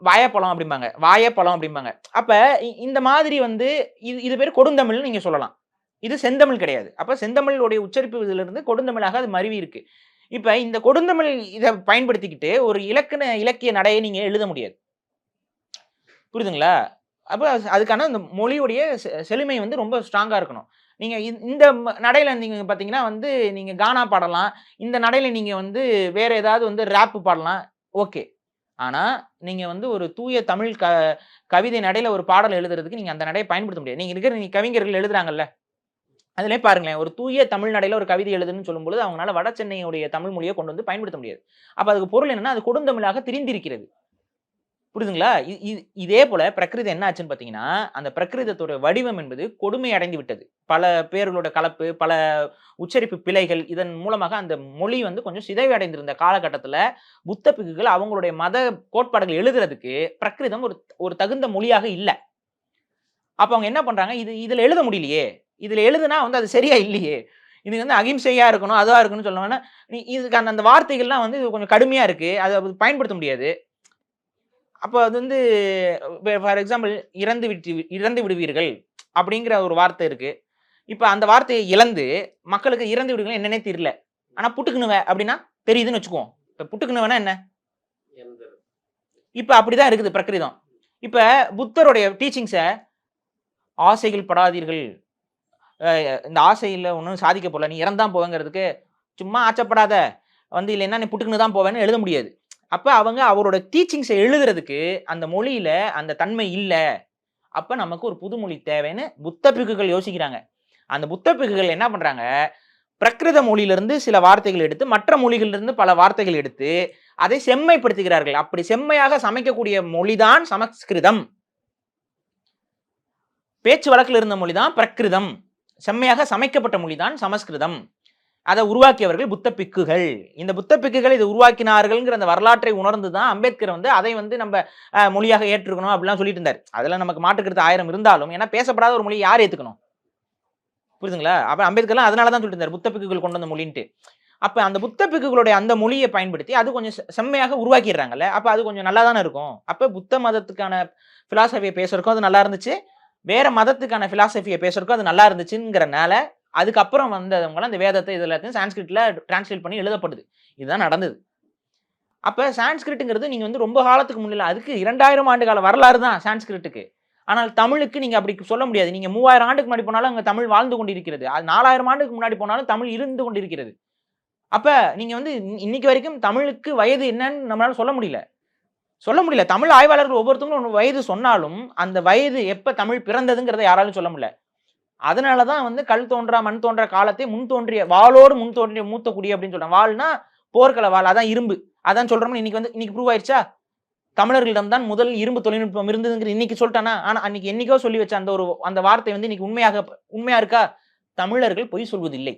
S3: வாயப்பழம் அப்படிம்பாங்க. வாயப்பழம் அப்படிம்பாங்க. அப்போ இ- இந்த மாதிரி வந்து இது இது பேர் கொடுந்தமிழ்னு நீங்கள் சொல்லலாம். இது செந்தமிழ் கிடையாது. அப்போ செந்தமிழுடைய உச்சரிப்பு இதிலிருந்து கொடுந்தமிழாக அது மருவி இருக்கு. இப்போ இந்த கொடுந்தமிழ் இதை பயன்படுத்திக்கிட்டு ஒரு இலக்கண இலக்கிய நடையை நீங்கள் எழுத முடியாது. புரியுதுங்களா? அப்போ அது- அதுக்கான அந்த மொழியுடைய செ- செழுமை வந்து ரொம்ப ஸ்ட்ராங்காக இருக்கணும். நீங்கள் இந்த- இந்த நடையில் நடையில பார்த்தீங்கன்னா வந்து நீங்கள் கானா பாடலாம். இந்த நடையில் நீங்கள் வந்து வேறு ஏதாவது வந்து ரேப்பு பாடலாம். ஓகே. ஆனால் நீங்கள் வந்து ஒரு தூய தமிழ் க கவிதை நடையில் ஒரு பாடல் எழுதுறதுக்கு நீங்கள் அந்த நடையை பயன்படுத்த முடியாது. நீங்கள் இருக்கிற நீங்கள் கவிஞர்கள் எழுதுறாங்கல்ல. அதிலே பாருங்களேன் ஒரு தூய தமிழ் நடையில் ஒரு கவிதை எழுதுன்னு சொல்லும்போது அவங்களால வட சென்னையுடைய தமிழ் மொழியை கொண்டு வந்து பயன்படுத்த முடியாது. அப்போ அதுக்கு பொருள் என்னன்னா அது கொடுந்தமிழாக திரிந்திருக்கிறது. புரியுதுங்களா? இ- இ- இதே போல பிரகிருதம் என்ன ஆச்சுன்னு பாத்தீங்கன்னா அந்த பிரகிருதத்தோட வடிவம் என்பது கொடுமை அடைந்து விட்டது. பல பேர்களோட கலப்பு பல உச்சரிப்பு பிழைகள் இதன் மூலமாக அந்த மொழி வந்து கொஞ்சம் சிதைவு அடைந்திருந்த புத்த பிக்குகள் அவங்களுடைய மத கோட்பாடுகள் எழுதுறதுக்கு பிரகிருதம் ஒரு ஒரு தகுந்த மொழியாக இல்லை. அப்போ அவங்க என்ன பண்றாங்க? இது இதில் எழுத முடியலையே. இதில் எழுதுனா வந்து அது சரியா இல்லையே. இது வந்து அகிம்சையா இருக்கணும் அதுவா இருக்கணும்னு சொல்லணும்னா நீ இதுக்கு அந்த வார்த்தைகள்லாம் வந்து இது கொஞ்சம் கடுமையா இருக்கு. அதை பயன்படுத்த முடியாது. அப்போ அது வந்து ஃபார் எக்ஸாம்பிள் இறந்து விட்டு இறந்து விடுவீர்கள் அப்படிங்கிற ஒரு வார்த்தை இருக்குது இப்போ அந்த வார்த்தையை இழந்து மக்களுக்கு இறந்து விடுவீர்கள் என்னன்னே தெரியல. ஆனால் புட்டுக்குனுவ அப்படின்னா தெரியுதுன்னு வச்சுக்குவோம் இப்போ புட்டுக்குனுவனா என்ன? இப்போ அப்படிதான் இருக்குது பிரகிருதம். இப்போ புத்தருடைய டீச்சிங்ஸை ஆசைகள் படாதீர்கள். இந்த ஆசையில் ஒன்றும் சாதிக்க போகல நீ இறந்தான் போவேங்கிறதுக்கு சும்மா ஆச்சப்படாத. வந்து இல்லைன்னா நீ புட்டுக்குன்னு தான் போவேன்னு எழுத முடியாது. அப்போ அவங்க அவரோட டீச்சிங்ஸை எழுதுறதுக்கு அந்த மொழியில அந்த தன்மை இல்லை. அப்போ நமக்கு ஒரு புது மொழி தேவைன்னு புத்த பிக்குகள் யோசிக்கிறாங்க. அந்த புத்த பிக்குகள் என்ன பண்ணுறாங்க பிரகிருத மொழியிலிருந்து சில வார்த்தைகள் எடுத்து மற்ற மொழிகளிலிருந்து பல வார்த்தைகள் எடுத்து அதை செம்மைப்படுத்துகிறார்கள். அப்படி செம்மையாக சமைக்கக்கூடிய மொழிதான் சமஸ்கிருதம். பேச்சு வழக்கில் இருந்த மொழிதான் பிரகிருதம். செம்மையாக சமைக்கப்பட்ட மொழிதான் சமஸ்கிருதம். அதை உருவாக்கியவர்கள் புத்த பிக்குகள். இந்த புத்த பிக்குகள் இதை உருவாக்கினார்கள்ங்கிற அந்த வரலாற்றை உணர்ந்து தான் அம்பேத்கர் வந்து அதை வந்து நம்ம மொழியாக ஏற்றுக்கணும் அப்படிலாம் சொல்லிட்டு இருந்தார். அதெல்லாம் நமக்கு மாற்றுக்கிறது ஆயிரம் இருந்தாலும் ஏன்னா பேசப்படாத ஒரு மொழியை யார் ஏற்றுக்கணும் புரியுதுங்களா? அப்போ அம்பேத்கர்லாம் அதனால தான் சொல்லிட்டு இருந்தார் புத்த பிக்குகள் கொண்டு வந்த மொழின்ட்டு. அப்போ அந்த புத்த பிக்குகளுடைய அந்த மொழியை பயன்படுத்தி அது கொஞ்சம் செ- செம்மையாக உருவாக்கிடுறாங்கல்ல அப்போ அது கொஞ்சம் நல்லா தானே இருக்கும்? அப்போ புத்த மதத்துக்கான ஃபிலாசபியை பேசுறதுக்கும் அது நல்லா இருந்துச்சு வேற மதத்துக்கான ஃபிலாசபியை பேசுறதுக்கும் அது நல்லா இருந்துச்சுங்கிறனால அதுக்கப்புறம் வந்தவங்க அந்த வேதத்தை இது எல்லாத்தையும் சான்ஸ்கிரிட்டில் டிரான்ஸ்லேட் பண்ணி எழுதப்படுது. இதுதான் நடந்தது. அப்போ சான்ஸ்கிரிட்டுங்கிறது நீங்கள் வந்து ரொம்ப காலத்துக்கு முன்னில் அதுக்கு இரண்டாயிரம் ஆண்டு கால வரலாறு தான் சான்ஸ்கிரிட்டுக்கு. ஆனால் தமிழுக்கு நீங்கள் அப்படி சொல்ல முடியாது. நீங்கள் மூவாயிரம் ஆண்டுக்கு முன்னாடி போனாலும் அங்கே தமிழ் வாழ்ந்து கொண்டிருக்கிறது. அது நாலாயிரம் ஆண்டுக்கு முன்னாடி போனாலும் தமிழ் இருந்து கொண்டிருக்கிறது. அப்போ நீங்கள் வந்து இன்னைக்கு வரைக்கும் தமிழுக்கு வயது என்னன்னு நம்மளால சொல்ல முடியல. சொல்ல முடியல. தமிழ் ஆய்வாளர்கள் ஒவ்வொருத்தவங்களும் வயது சொன்னாலும் அந்த வயது எப்போ தமிழ் பிறந்ததுங்கிறத யாராலும் சொல்ல முடியல. அதனால தான் வந்து கல் தோன்றா மண் தோன்றா காலத்தை முன் தோன்றிய வாளோடு முன் தோன்றிய மூத்த குடி அப்படின்னு சொல்றாங்க. வாள்னா போர்க்கள வாள் அதான் இரும்பு. அதான் சொல்றோம் இன்னைக்கு வந்து இன்னைக்கு ப்ரூவ் ஆயிடுச்சா? தமிழர்களிடம் தான் முதல் இரும்பு தொழில்நுட்பம் இருந்ததுங்கிற இன்னைக்கு சொல்லிட்டானா? ஆனா அன்னைக்கு என்னைக்கோ சொல்லி வச்ச அந்த ஒரு அந்த வார்த்தை வந்து இன்னைக்கு உண்மையாக உண்மையா இருக்கா? தமிழர்கள் பொய் சொல்வதில்லை.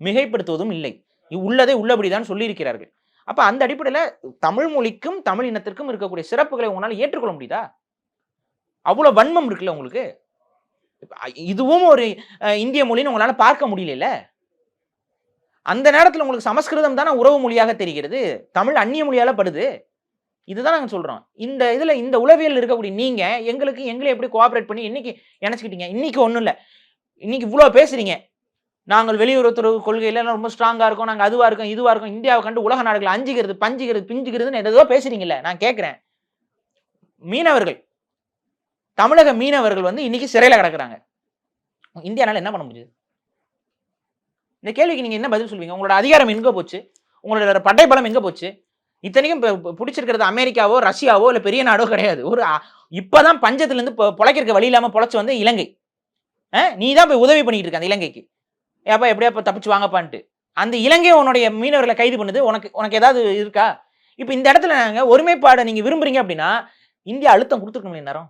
S3: மிகைப்படுத்துவதும் இல்லை. உள்ளதே உள்ளதை உள்ளபடிதான் சொல்லியிருக்கிறார்கள். அப்ப அந்த அடிப்படையில தமிழ் மொழிக்கும் தமிழ் இனத்திற்கும் இருக்கக்கூடிய சிறப்புகளை உங்களால் ஏற்றுக்கொள்ள முடியுதா? அவ்வளவு வன்மம் இருக்குல்ல உங்களுக்கு? இதுவும் ஒரு இந்திய மொழின்னு உங்களால பார்க்க முடியல அந்த நேரத்தில் உங்களுக்கு சமஸ்கிருதம் தானே உறவு மொழியாக தெரிகிறது? தமிழ் அந்நிய மொழியால படுது? இதுதான் நாங்கள் சொல்றோம். இந்த இதுல இந்த உளவியல் இருக்கக்கூடிய நீங்க எங்களுக்கு எங்களை எப்படி கோஆபரேட் பண்ணி இன்னைக்கு நினைச்சுக்கிட்டீங்க இன்னைக்கு ஒண்ணும் இல்லை. இன்னைக்கு இவ்வளோ பேசுறீங்க. நாங்கள் வெளியுறவுத்துறை கொள்கையில ரொம்ப ஸ்ட்ராங்கா இருக்கோம். நாங்கள் அதுவா இருக்கோம் இதுவா இருக்கோம். இந்தியாவை கண்டு உலக நாடுகள் அஞ்சுகிறது பஞ்சுகிறது பிஞ்சுகிறதுன்னு ஏதோ பேசுறீங்கல்ல? நான் கேட்குறேன் மீனவர்கள் தமிழக மீனவர்கள் வந்து இன்னைக்கு சிறையில் கிடக்குறாங்க. இந்தியானால என்ன பண்ண முடியுது? இந்த கேள்விக்கு நீங்கள் என்ன பதில் சொல்வீங்க? உங்களோட அதிகாரம் எங்கே போச்சு? உங்களோட படைபலம் எங்கே போச்சு? இத்தனைக்கும் பிடிச்சிருக்கிறது அமெரிக்காவோ ரஷ்யாவோ இல்லை பெரிய நாடோ கிடையாது. ஒரு இப்போதான் பஞ்சத்துலேருந்து பஞ்சத்துல இருந்து வழி இல்லாமல் பொழைச்சி வந்து இலங்கை. நீ தான் போய் உதவி பண்ணிட்டு இருக்க அந்த இலங்கைக்கு. ஏப்பா எப்படியா இப்போ தப்பிச்சு வாங்கப்பான்ட்டு. அந்த இலங்கை உன்னுடைய மீனவர்களை கைது பண்ணுது. உனக்கு உனக்கு ஏதாவது இருக்கா? இப்போ இந்த இடத்துல நாங்கள் ஒருமைப்பாடை நீங்கள் விரும்புறீங்க அப்படின்னா இந்தியா அழுத்தம் கொடுத்துருக்கணும் நேரம்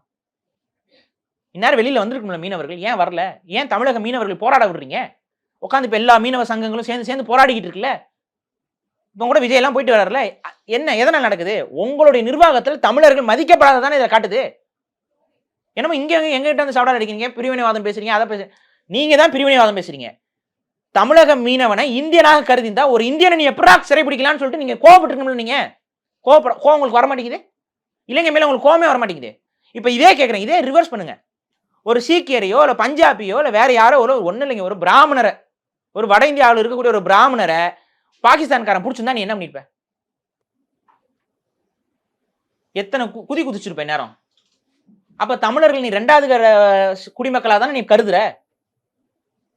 S3: இந்நேரம் வெளியில் வந்திருக்கும்ல மீனவர்கள். ஏன் வரல? ஏன் தமிழக மீனவர்கள் போராட விடுறீங்க? உட்காந்து இப்போ எல்லா மீனவ சங்கங்களும் சேர்ந்து சேர்ந்து போராடிக்கிட்டு இருக்குல்ல? இப்போ கூட விஜயெல்லாம் போயிட்டு வர்றாருல என்ன எதனால் நடக்குது? உங்களுடைய நிர்வாகத்தில் தமிழர்கள் மதிக்கப்படாததானே இதை காட்டுது? என்னமோ இங்கே எங்க எங்ககிட்ட வந்து சாப்பிட அடிக்கிறீங்க. பிரிவினைவாதம் பேசுறீங்க அதை பேச நீங்கள் தான் பிரிவினைவாதம் பேசுறீங்க. தமிழக மீனவனை இந்தியனாக கருதிந்தா ஒரு இந்தியனை நீ எப்படா சிறைப்பிடிக்கலாம்னு சொல்லிட்டு நீங்கள் கோவப்பட்டிருக்கணும்ல நீங்கள் கோவப்பட கோவம் உங்களுக்கு வர மாட்டேங்குது? இலங்கை மேலே உங்களுக்கு கோவமே வர மாட்டேங்குது. இப்போ இதே கேட்குறேன் இதே ரிவர்ஸ் பண்ணுங்கள் ஒரு சீக்கியரையோ இல்லை பஞ்சாபியோ இல்லை வேற யாரோ ஒரு ஒன்றும் இல்லைங்க. ஒரு பிராமணரை. ஒரு வட இந்தியாவில் இருக்கக்கூடிய ஒரு பிராமணரை பாகிஸ்தான்காரன் பிடிச்சிருந்தா நீ என்ன பண்ணிருப்ப? எத்தனை கு- குதி குதிச்சிருப்ப நேரம் அப்ப தமிழர்கள் நீ ரெண்டாவது குடிமக்களாக தானே நீ கருதுற?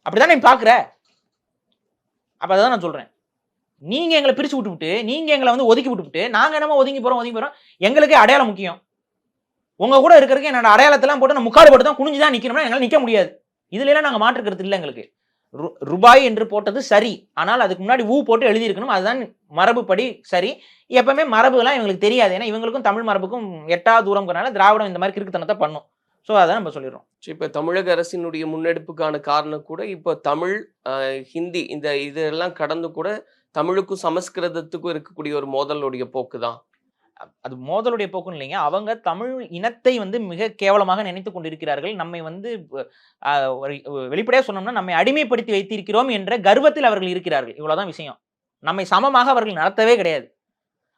S3: அப்படிதானே நீ பாக்குற? அப்ப அதான் நான் சொல்றேன். நீங்க எங்களை பிரிச்சு விட்டுவிட்டு நீங்க எங்களை வந்து ஒதுக்கி விட்டுவிட்டு நாங்க என்னமோ ஒதுங்கி போறோம் ஒதுங்கி போறோம். எங்களுக்கே அடையாளம் முக்கியம். உங்க கூட இருக்கிறதுக்கு என்னோட அடையாளத்தெல்லாம் போட்டு நான் முக்காடு போட்டு தான் குனிஞ்சு தான் நிக்கணும்னா எங்களால் நிக்க முடியாது. இதுல எல்லாம் நாங்க மாற்றுக்கிறது இல்லை எங்களுக்கு. ரூபாய் என்று போட்டது சரி. ஆனால் அதுக்கு முன்னாடி ஊ போட்டு எழுதியிருக்கணும். அதுதான் மரபுப்படி சரி. எப்பவுமே மரபுலாம் இவங்களுக்கு தெரியாது. ஏன்னா இவங்களுக்கும் தமிழ் மரபுக்கும் எட்டா தூரம்ங்கிறனால திராவிடம் இந்த மாதிரி கிறுக்குத்தனத்தை பண்ணும். ஸோ அதை நம்ம சொல்லிடுறோம்.
S4: இப்போ தமிழக அரசினுடைய முன்னெடுப்புக்கான காரணம் கூட இப்போ தமிழ் ஹிந்தி இந்த இதெல்லாம் கடந்து கூட தமிழுக்கும் சமஸ்கிருதத்துக்கும் இருக்கக்கூடிய ஒரு மோதலுடைய போக்கு தான்
S3: அது மோதலுடைய போக்குன்னு இல்லைங்க. அவங்க தமிழ் இனத்தை வந்து மிக கேவலமாக நினைத்து கொண்டிருக்கிறார்கள். நம்மை வந்து ஒரு வெளிப்படையாக சொன்னோம்னா நம்மை அடிமைப்படுத்தி வைத்திருக்கிறோம் என்ற கர்வத்தில் அவர்கள் இருக்கிறார்கள். இவ்வளோதான் விஷயம். நம்மை சமமாக அவர்கள் நடத்தவே கிடையாது.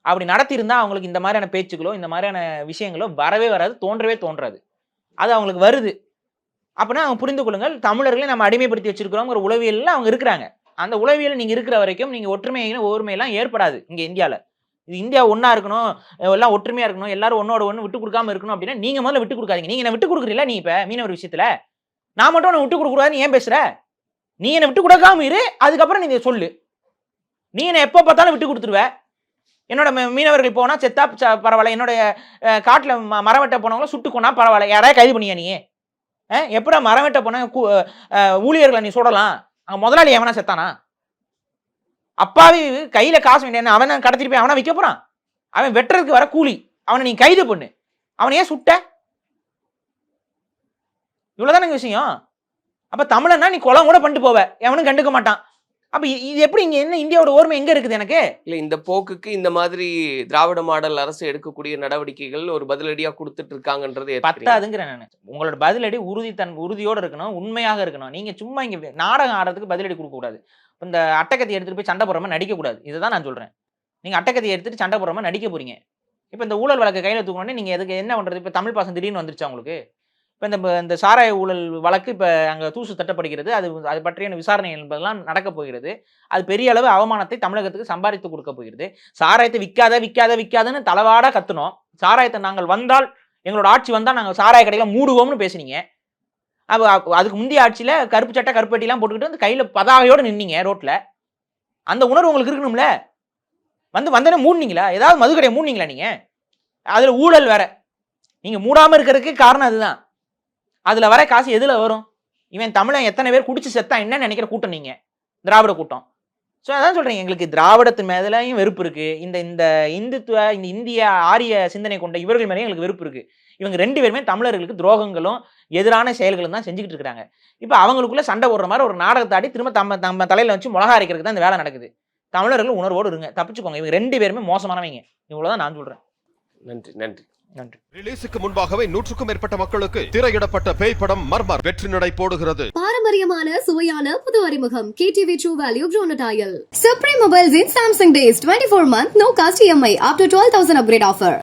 S3: அப்படி நடத்தியிருந்தால் அவங்களுக்கு இந்த மாதிரியான பேச்சுகளோ இந்த மாதிரியான விஷயங்களோ வரவே வராது தோன்றவே தோன்றாது. அது அவங்களுக்கு வருது. அப்படின்னா அவங்க புரிந்து கொள்ளுங்கள் தமிழர்களை நம்ம அடிமைப்படுத்தி வச்சிருக்கிறோங்கிற உளவியலில் அவங்க இருக்கிறாங்க. அந்த உளவியல் நீங்கள் இருக்கிற வரைக்கும் நீங்கள் ஒற்றுமையிலும் ஒருமையெல்லாம் ஏற்படாது இங்கே இந்தியாவில் இது இந்தியா ஒன்றா இருக்கணும் எல்லாம் ஒற்றுமையாக இருக்கணும் எல்லாரும் ஒன்னோட ஒன்று விட்டு கொடுக்காம இருக்கணும் அப்படின்னா நீங்கள் முதல்ல விட்டு கொடுக்காதீங்க. நீங்கள் என்ன விட்டு கொடுக்குறீங்களா நீ இப்போ மீனவர் விஷயத்தில்? நான் மட்டும் உன்னை விட்டு கொடுக்கூடாதுன்னு ஏன் பேசுகிற நீ என்னை விட்டு கொடுக்காம இரு அதுக்கப்புறம் நீ இதை சொல்லு. நீ என்னை எப்போ பார்த்தாலும் விட்டு கொடுத்துருவ. என்னோட மீனவர்கள் போனால் செத்தா ச- பரவாயில்ல. என்னோட காட்டில் ம- மரம் வெட்ட போனவங்கள சுட்டு கொண்டா பரவாயில்ல. யாராவது கைது பண்ணியா நீ? எப்படா மரம் வெட்ட போன ஊழியர்களை நீ சுடலாம்? அங்கே முதலாளி எவனா செத்தானா? அப்பாவி கையில காசு வேண்டிய அவனை கடத்திட்டு போய் அவனை விற்க போறான். அவன் வெட்டுறதுக்கு வர கூலி. அவனை நீ கைது பண்ணு. அவனை ஏன் சுட்ட? இவ்வளவுதானங்க விஷயம்? அப்ப தமிழன்னா நீ குளம் கூட பண்ணிட்டு போவ. எவனும் கண்டுக்க மாட்டான். அப்ப இது எப்படி இங்க என்ன இந்தியாவோட ஓர்மை எங்க இருக்குது எனக்கு?
S4: இல்ல இந்த போக்குக்கு இந்த மாதிரி திராவிட மாடல் அரசு எடுக்கக்கூடிய நடவடிக்கைகள் ஒரு பதிலடியா கொடுத்துட்டு இருக்காங்கன்றது?
S3: பத்தாதுங்கிறேன் நான். உங்களோட பதிலடி உறுதி தன் உறுதியோட இருக்கணும் உண்மையாக இருக்கணும். நீங்க சும்மா இங்க நாடகம் ஆடுறதுக்கு பதிலடி கொடுக்க கூடாது. இந்த அட்டக்கத்தி எடுத்துகிட்டு போய் சண்டை போடுற நடிக்கக்கூடாது. இதை தான் இதுதான் நான் சொல்கிறேன் நீங்கள் அட்டக்கத்தி எடுத்துட்டு சண்டை போடுற நடிக்க போகிறீங்க இப்போ இந்த ஊழல் வழக்கு கையில் தூக்கணும்னே நீங்கள் எதுக்கு என்ன பண்ணுறது இப்போ தமிழ் பாசம் திடீர்னு வந்துருச்சா உங்களுக்கு? இப்போ இந்த இந்த சாராய ஊழல் வழக்கு இப்போ அங்கே தூசு தட்டப்படுகிறது. அது அது பற்றியான விசாரணை என்பதெல்லாம் நடக்க போகிறது. அது பெரிய அளவு அவமானத்தை தமிழகத்துக்கு சம்பாதித்து கொடுக்க போகிறது. சாராயத்தை விற்காத விற்காத விற்காதன்னு தளவாட கத்துனோம். சாராயத்தை நாங்கள் வந்தால் எங்களோட ஆட்சி வந்தால் நாங்கள் சாராய கடையில் மூடுவோம்னு பேசுனீங்க. அதுக்கு முந்தைய ஆட்சியில் கருப்பு சட்டை கருப்பட்டிலாம் போட்டுக்கிட்டு வந்து கையில் பதாகையோடு நின்னீங்க ரோட்டில் அந்த உணர்வு உங்களுக்கு இருக்கணும்ல? வந்து வந்தனே மூடினீங்களா? ஏதாவது மது மூடினீங்களா நீங்கள் அதில் ஊழல் வேற. நீங்கள் மூடாமல் இருக்கிறதுக்கு காரணம் அதுதான். அதில் வர காசு எதில் வரும்? இவன் தமிழன் எத்தனை பேர் குடிச்சு செத்தான் என்ன நினைக்கிற கூட்டம் நீங்கள் திராவிட கூட்டம். ஸோ அதான் சொல்கிறீங்க எங்களுக்கு திராவிடத்து மேலேயும் வெறுப்பு இருக்குது இந்த இந்த இந்துத்துவ இந்த இந்திய ஆரிய சிந்தனை கொண்ட இவர்கள் மேலேயும் எங்களுக்கு வெறுப்பு இருக்குது இவங்க ரெண்டு பேருமே தமிழர்களுக்கு துரோகங்களும் எதிரான செயல்களும் தான் செஞ்சுக்கிட்டு இருக்காங்க இப்போ அவங்களுக்குள்ள சண்டை போடுற மாதிரி ஒரு நாடகத்தை ஆடி திரும்ப தம்ம நம்ம தலையில வச்சு மிளகா அரைக்கிறதுக்கு தான் இந்த வேலை நடக்குது. தமிழர்கள் உணர்வோடு இருங்க தப்பிச்சுக்கோங்க. இவங்க ரெண்டு பேருமே மோசமானவங்க. இவ்வளவுதான் நான் சொல்றேன்.
S4: நன்றி நன்றி.
S3: நன்றி.
S1: ரிலீஸுக்கு முன்பாகவே நூற்றுக்கும் மேற்பட்ட மக்களுக்கு திரையிடப்பட்ட பேய் படம் மர்மர் வெற்றி நடை போடுகிறது.
S2: பாரம்பரியமான சுவையான புது அறிமுகம். KTV true value ப்ரோனடாயல் Supreme Mobiles in Samsung days twenty four month no cost EMI up to twelve thousand upgrade offer